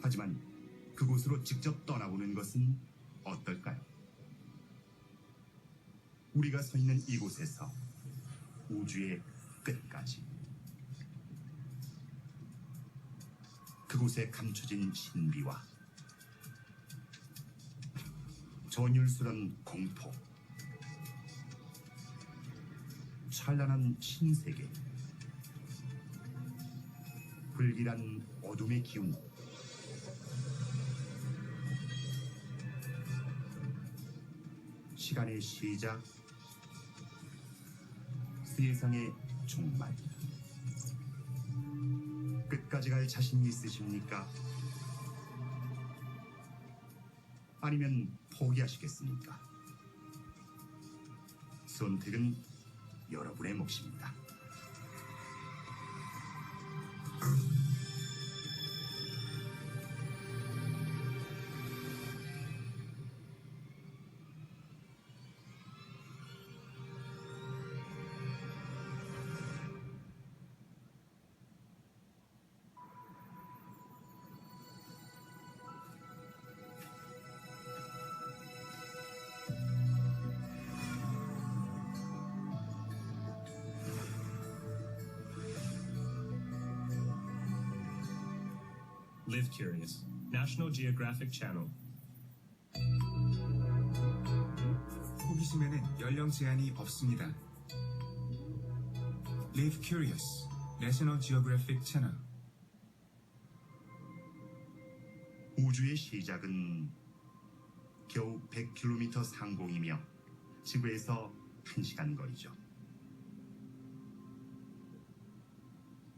하지만 그곳으로 직접 떠나보는 것은 어떨까요? 우리가 서 있는 이곳에서 우주의 끝까지 그곳에 감춰진 신비와 전율스런 공포 찬란한 신세계 불길한 어둠의 기운 시간의 시작 세상의 종말 끝까지 갈 자신이 있으십니까? 아니면 포기하시겠습니까? 선택은 여러분의 몫입니다. Live Curious, National Geographic Channel. 호기심에는 연령 제한이 없습니다. Live Curious, National Geographic Channel. 우주의 시작은 겨우 100km 상공이며 지구에서 1시간 거리죠.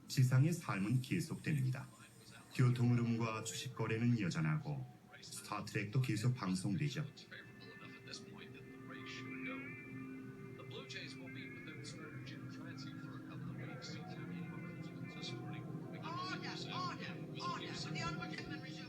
지상의 삶은 계속됩니다. 교통 흐름과 주식 거래는 여전하고 스타트랙도 계속 방송되죠. favorable enough at this point that the race should go. The Blue Jays will meet with their starter Jim Clancy for a couple of weeks. This morning, we can Order, order, order. Will the honorable gentleman resume